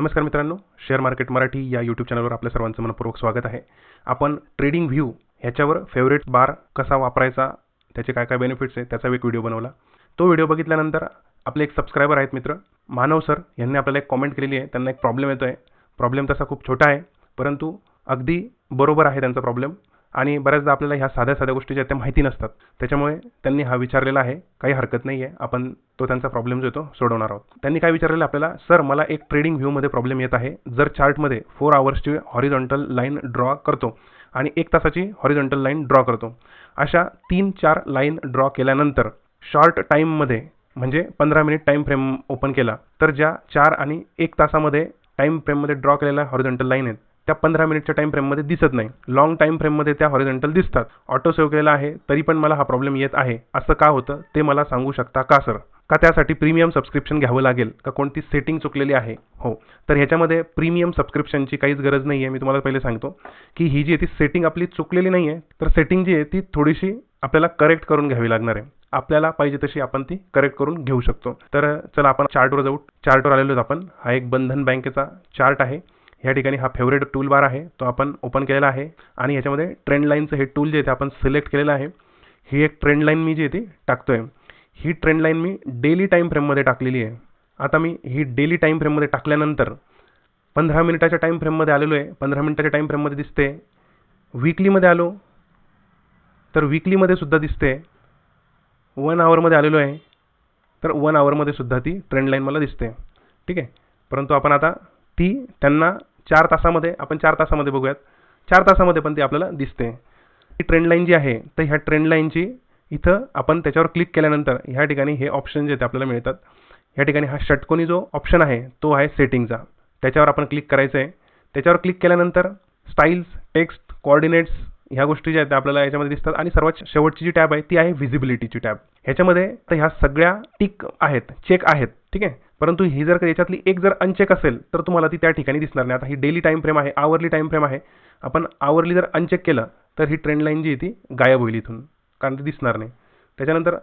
नमस्कार मित्रांनो share market Marathi या यूट्यूब चॅनलवर आपल्या सर्वांचं मनपूर्वक स्वागत आहे. आपण ट्रेडिंग व्ह्यू ह्याच्यावर फेवरेट बार कसा वापरायचा त्याचे काय काय बेनिफिट्स आहे त्याचा एक व्हिडिओ बनवला. तो व्हिडिओ बघितल्यानंतर आपले एक सबस्क्रायबर आहेत मित्र मानव सर यांनी आपल्याला एक कॉमेंट केलेली आहे. त्यांना एक प्रॉब्लेम येतो आहे प्रॉब्लेम तसा खूप छोटा आहे परंतु अगदी बरोबर आहे त्यांचा प्रॉब्लेम आणि बऱ्याचदा आपल्याला ह्या साध्या साध्या गोष्टी ज्या त्या माहिती नसतात. त्याच्यामुळे त्यांनी हा विचारलेला आहे काही हरकत नाही आहे आपण तो त्यांचा प्रॉब्लेम जो येतो सोडवणार आहोत. त्यांनी काय विचारलेलं आपल्याला सर मला एक ट्रेडिंग व्ह्यूमध्ये प्रॉब्लेम येत आहे. जर चार्टमध्ये फोर आवर्सची हॉरिझॉन्टल लाईन ड्रॉ करतो आणि एक तासाची हॉरिझॉन्टल लाईन ड्रॉ करतो. अशा तीन चार लाईन ड्रॉ केल्यानंतर शॉर्ट टाईममध्ये म्हणजे पंधरा मिनिट टाईम फ्रेम ओपन केला तर ज्या चार आणि एक तासामध्ये टाईम फ्रेममध्ये ड्रॉ केलेल्या हॉरिझॉन्टल लाईन आहेत त्या पंधरा मिनिटच्या टाईम फ्रेममध्ये दिसत नाही. लॉंग टाईम फ्रेममध्ये त्या हॉरिझॉन्टल दिसतात. ऑटो सेव्ह केलेला आहे तरी पण मला हा प्रॉब्लेम येत आहे. असं का होतं? ते मला सांगू शकता का सर का त्यासाठी प्रीमियम सबस्क्रिप्शन घ्यावं लागेल? का कोणती सेटिंग चुकलेली आहे? हो. तर ह्याच्यामध्ये प्रीमियम सबस्क्रिप्शनची काहीच गरज नाही आहे मी तुम्हाला पहिले सांगतो की ही जी आहे ती सेटिंग आपली चुकलेली नाही आहे तर सेटिंग जी आहे ती थोडीशी आपल्याला करेक्ट करून घ्यावी लागणार आहे. आपल्याला पाहिजे तशी आपण ती करेक्ट करून घेऊ शकतो. तर चला आपण चार्टवर जाऊ. चार्टवर आलेलो आहोत आपण. हा एक बंधन बँकेचा चार्ट आहे. या ठिकाणी हा फेवरेट टूल बार आहे. तो आपण ओपन केलेला आहे. आणि याच्यामध्ये ट्रेंड लाईनचं हे टूल जे आहे ते आपण सिलेक्ट केलेलं आहे. ही एक ट्रेंड लाईन मी जी आहे ती आहे ही ट्रेंड लाईन मी डेली टाईम फ्रेममध्ये टाकलेली आहे. आता मी ही डेली टाईम फ्रेममध्ये टाकल्यानंतर पंधरा मिनिटाच्या टाईम फ्रेममध्ये आलेलो आहे. पंधरा मिनिटाच्या टाईम फ्रेममध्ये दिसते. वीकलीमध्ये आलो. तर वीकलीमध्ये सुद्धा दिसते. वन आवरमध्ये आलेलो आहे. तर वन आवरमध्ये सुद्धा ती ट्रेंड लाईन मला दिसते. ठीक आहे? परंतु आपण आता ती त्यांना चार तासामध्ये आपण चार तासामध्ये बघूयात. चार तासामध्ये पण ती आपल्याला दिसते. ही ट्रेंड लाईन जी आहे तर ह्या ट्रेंड लाईनची इथं आपण त्याच्यावर क्लिक केल्यानंतर ह्या ठिकाणी हे ऑप्शन जे ते आपल्याला मिळतात. ह्या ठिकाणी हा षटकोनी जो ऑप्शन आहे तो आहे सेटिंगचा त्याच्यावर आपण क्लिक करायचं आहे त्याच्यावर क्लिक केल्यानंतर स्टाईल्स टेक्स्ट कोऑर्डिनेट्स ह्या गोष्टी ज्या आहेत त्या आपल्याला याच्यामध्ये दिसतात. आणि सर्वात शेवटची जी टॅब आहे ती आहे व्हिजिबिलिटीची टॅब ह्याच्यामध्ये तर ह्या सगळ्या टिक आहेत चेक आहेत ठीक आहे? परंतु ही जर याच्यातली एक जर अनचेक असेल तर तुम्हाला ती त्या ठिकाणी दिसणार नाही. आता ही डेली टाईम फ्रेम आहे आवरली टाईम फ्रेम आहे. आपण आवरली जर अनचेक केलं तर ही ट्रेंड लाईन जी आहे ती गायब होईल इथून. कारण ती दिसणार नाही. त्याच्यानंतर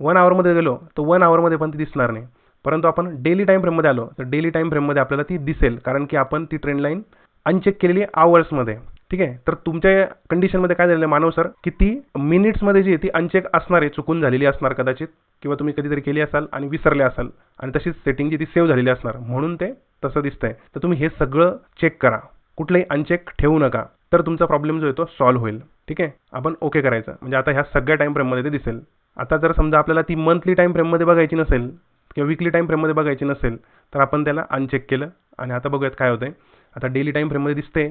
वन आवरमध्ये गेलो तर वन आवरमध्ये पण ती दिसणार नाही. परंतु आपण डेली टाईम फ्रेममध्ये आलो तर डेली टाईम फ्रेममध्ये आपल्याला ती दिसेल. कारण की आपण ती ट्रेंड लाईन अनचेक केलेली आवर्समध्ये ठीक आहे? तर तुमच्या कंडिशनमध्ये काय झालेलं आहे मानव सर की ती मिनिट्समध्ये जी आहे ती अनचेक असणार आहे चुकून झालेली असणार कदाचित किंवा तुम्ही कधीतरी केली असाल आणि विसरले असाल आणि तशीच सेटिंग जी ती सेव्ह झालेली असणार. म्हणून ते तसं दिसतंय. तर तुम्ही हे सगळं चेक करा. कुठलंही अनचेक ठेवू नका. तर तुमचा प्रॉब्लेम जो आहे तो सॉल्व्ह होईल. ठीक आहे? आपण ओके करायचं. म्हणजे आता ह्या सगळ्या टाईम फ्रेममध्ये ते दिसेल. आता जर समजा आपल्याला ती मंथली टाईम फ्रेममध्ये बघायची नसेल किंवा विकली टाईम फ्रेममध्ये बघायची नसेल तर आपण त्याला अनचेक केलं. आणि आता बघूयात काय होतंय. आता डेली टाईम फ्रेममध्ये दिसते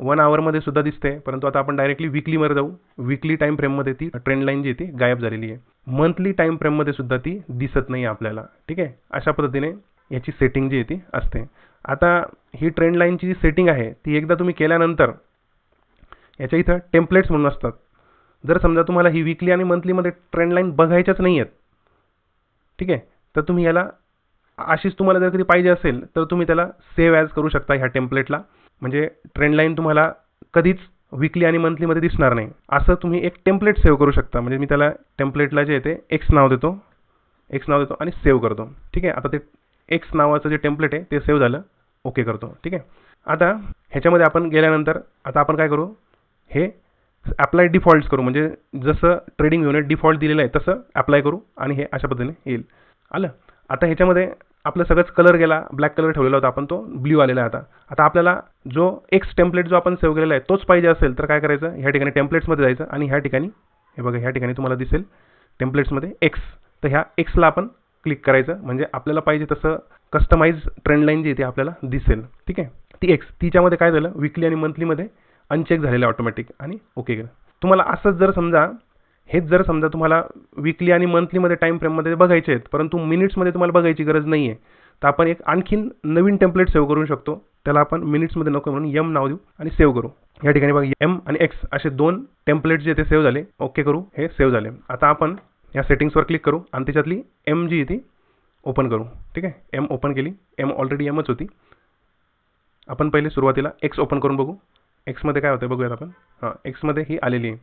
वन आवरमध्ये सुद्धा दिसते परंतु आता आपण डायरेक्टली विकलीमध्ये जाऊ. विकली टाईम फ्रेममध्ये ती ट्रेंड लाईन जी ती गायब झालेली आहे. मंथली टाईम फ्रेममध्ये सुद्धा ती दिसत नाही आपल्याला. ठीक आहे? अशा पद्धतीने याची सेटिंग जी आहे ती असते. आता ही ट्रेंड लाईनची जी सेटिंग आहे ती एकदा तुम्ही केल्यानंतर याच्या इथं टेम्पलेट्स म्हणून असतात. जर समजा तुम्हाला ही विकली आणि मंथलीमध्ये ट्रेंड लाईन बघायच्याच नाही आहेत ठीक आहे? तर तुम्ही याला अशीच तुम्हाला जर कधी पाहिजे असेल तर तुम्ही त्याला सेव्ह ॲज करू शकता ह्या टेम्पलेटला म्हणजे ट्रेंड लाईन तुम्हाला कधीच विकली आणि मंथलीमध्ये दिसणार नाही. असं तुम्ही एक टेम्पलेट सेव्ह करू शकता. म्हणजे मी त्याला टेम्पलेटला जे आहे ते एक्स नाव देतो. एक्स नाव देतो आणि सेव्ह करतो. ठीक आहे? आता ते एक्स नावाचं जे टेम्पलेट आहे ते सेव्ह झालं. ओके करतो. ठीक आहे? आता ह्याच्यामध्ये आपण गेल्यानंतर आता आपण काय करू? हे अप्लाय डिफॉल्ट्स करू. म्हणजे जसं ट्रेडिंग युनिट डिफॉल्ट दिलेलं आहे तसं अप्लाय करू आणि हे अशा पद्धतीने येईल. आलं? आता ह्याच्यामध्ये आपलं सगळंच कलर गेला ब्लॅक कलर ठेवलेला होता आपण तो ब्ल्यू आलेला आता. आता आपल्याला जो एक्स टेम्पलेट जो आपण सेव्ह केलेला आहे तोच पाहिजे असेल तर काय करायचं? ह्या ठिकाणी टेम्पलेट्समध्ये जायचं आणि ह्या ठिकाणी हे बघा ह्या ठिकाणी तुम्हाला दिसेल टेम्पलेट्समध्ये एक्स तर ह्या एक्सला आपण क्लिक करायचं. म्हणजे आपल्याला पाहिजे तसं कस्टमाइज ट्रेंड लाईन जी ती आपल्याला दिसेल. ठीक आहे? ती एक्स तिच्यामध्ये काय झालं? विकली आणि मंथलीमध्ये अनचेक झालेलं ऑटोमॅटिक आणि ओके केलं. तुम्हाला असंच जर समजा हेच जर समजा तुम्हाला विकली आणि मंथलीमध्ये टाईम फ्रेममध्ये बघायचे आहेत परंतु मिनिट्समध्ये तुम्हाला बघायची गरज नाही आहे तर आपण एक आणखीन नवीन टेम्पलेट सेव्ह करू शकतो. त्याला आपण मिनिट्समध्ये नको म्हणून यम नाव देऊ आणि सेव्ह करू. या ठिकाणी बघा एम आणि एक्स असे दोन टेम्पलेट जे ते सेव्ह झाले ओके करू हे सेव्ह झाले. आता आपण या सेटिंग्सवर क्लिक करू आणि त्याच्यातली एम जी ती ओपन करू. ठीक आहे? एम ओपन केली. एम ऑलरेडी एमच होती. आपण पहिले सुरुवातीला एक्स ओपन करून बघू. एक्समध्ये काय होतं बघूयात आपण. हां एक्समध्ये ही आलेली आहे.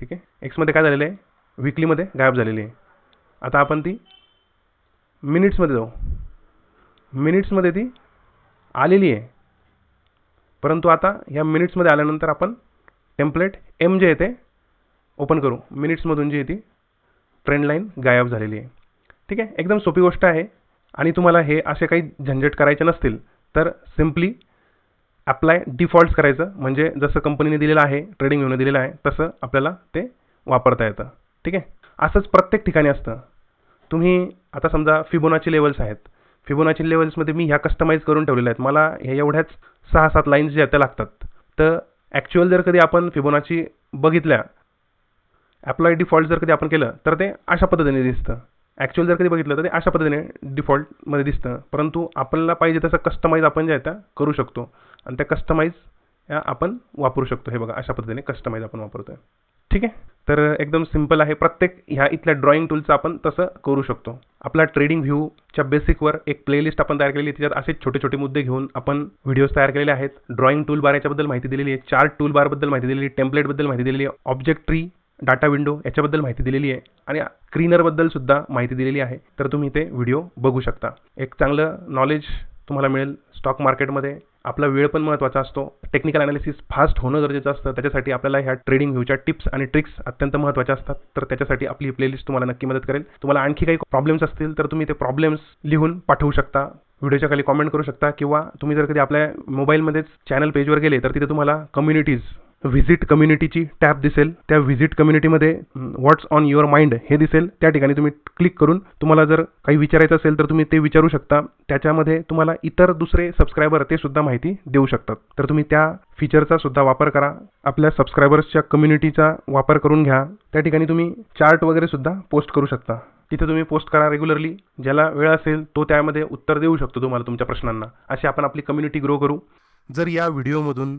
ठीक आहे? एक्समध्ये काय झालेलं आहे? विकलीमध्ये गायब झालेली आहे. आता आपण ती मिनिट्समध्ये जाऊ. मिनिट्समध्ये ती आलेली आहे. परंतु आता ह्या मिनिट्समध्ये आल्यानंतर आपण टेम्पलेट एम जे येते ओपन करू. मिनिट्समधून जी आहे ती ट्रेंड लाईन गायब झालेली आहे. ठीक आहे? एकदम सोपी गोष्ट आहे. आणि तुम्हाला हे असे काही झंझट करायचे नसतील तर सिम्पली अप्लाय डिफॉल्ट्स करायचं. म्हणजे जसं कंपनीने दिलेलं आहे ट्रेडिंग व्ह्यूने दिलेलं आहे तसं आपल्याला ते वापरता येतं. ठीक आहे? असंच प्रत्येक ठिकाणी असतं. तुम्ही आता समजा फिबोनाची लेवल्स आहेत. फिबोनाची लेवल्समध्ये मी ह्या कस्टमाइज करून ठेवलेल्या आहेत. मला ह्या एवढ्याच सहा सात लाईन्स ज्या त्या लागतात. तर ॲक्च्युअल जर कधी आपण फिबोनाची बघितल्या अप्लाय डिफॉल्ट जर कधी आपण केलं तर ते अशा पद्धतीने दिसतं. ॲक्च्युअल जर कधी बघितलं तर ते अशा पद्धतीने डिफॉल्टमध्ये दिसतं. परंतु आपल्याला पाहिजे तसं कस्टमाइज आपण जे आहे त्या करू शकतो. आणि त्या कस्टमाइज या आपण वापरू शकतो. हे बघा अशा पद्धतीने कस्टमाइज आपण वापरतोय. ठीक आहे? तर एकदम सिंपल आहे. प्रत्येक ह्या इथल्या ड्रॉइंग टूलचं आपण तसं करू शकतो. आपला ट्रेडिंग व्ह्यूच्या बेसिकवर एक प्लेलिस्ट आपण तयार केलेली आहे. त्याच्यात असे छोटे छोटे मुद्दे घेऊन आपण व्हिडिओज तयार केलेले आहेत. ड्रॉइंग टूल बार याच्याबद्दल माहिती दिलेली आहे. चार्ट टूल बारबद्दल माहिती दिलेली आहे. टेम्पलेटबद्दल माहिती दिलेली आहे. ऑब्जेक्ट ट्री डाटा विंडो याच्याबद्दल माहिती दिलेली आहे. आणि स्क्रीनरबद्दल सुद्धा माहिती दिलेली आहे. तर तुम्ही ते व्हिडिओ बघू शकता. एक चांगलं नॉलेज तुम्हाला मिळेल स्टॉक मार्केटमध्ये आपला वेळ पण महत्त्वाचा असतो. टेक्निकल अनालिसिस फास्ट होणं गरजेचं असतं. त्याच्यासाठी आपल्याला ह्या ट्रेडिंग व्ह्यूच्या टिप्स आणि ट्रिक्स अत्यंत महत्त्वाच्या असतात. तर त्याच्यासाठी आपली ही प्लेलिस्ट तुम्हाला नक्की मदत करेल. तुम्हाला आणखी काही प्रॉब्लेम्स असतील तर तुम्ही ते प्रॉब्लेम्स लिहून पाठवू शकता. व्हिडिओच्या खाली कॉमेंट करू शकता किंवा तुम्ही जर कधी आपल्या मोबाईलमध्येच चॅनल पेजवर गेले तर तिथे तुम्हाला कम्युनिटीज व्हिजिट कम्युनिटीची टॅब दिसेल. त्या व्हिजिट कम्युनिटीमध्ये व्हॉट्स ऑन युअर माइंड हे दिसेल. त्या ठिकाणी तुम्ही क्लिक करून तुम्हाला जर काही विचारायचं असेल तर तुम्ही ते विचारू शकता. त्याच्यामध्ये तुम्हाला इतर दुसरे सबस्क्रायबर ते सुद्धा माहिती देऊ शकतात. तर तुम्ही त्या फीचरचा सुद्धा वापर करा. आपल्या सबस्क्रायबर्सच्या कम्युनिटीचा वापर करून घ्या. त्या ठिकाणी तुम्ही चार्ट वगैरे सुद्धा पोस्ट करू शकता. तिथे तुम्ही पोस्ट करा रेग्युलरली ज्याला वेळ असेल तो त्यामध्ये उत्तर देऊ शकतो तुम्हाला तुमच्या प्रश्नांना. अशी आपण आपली कम्युनिटी ग्रो करू. जर या व्हिडिओमधून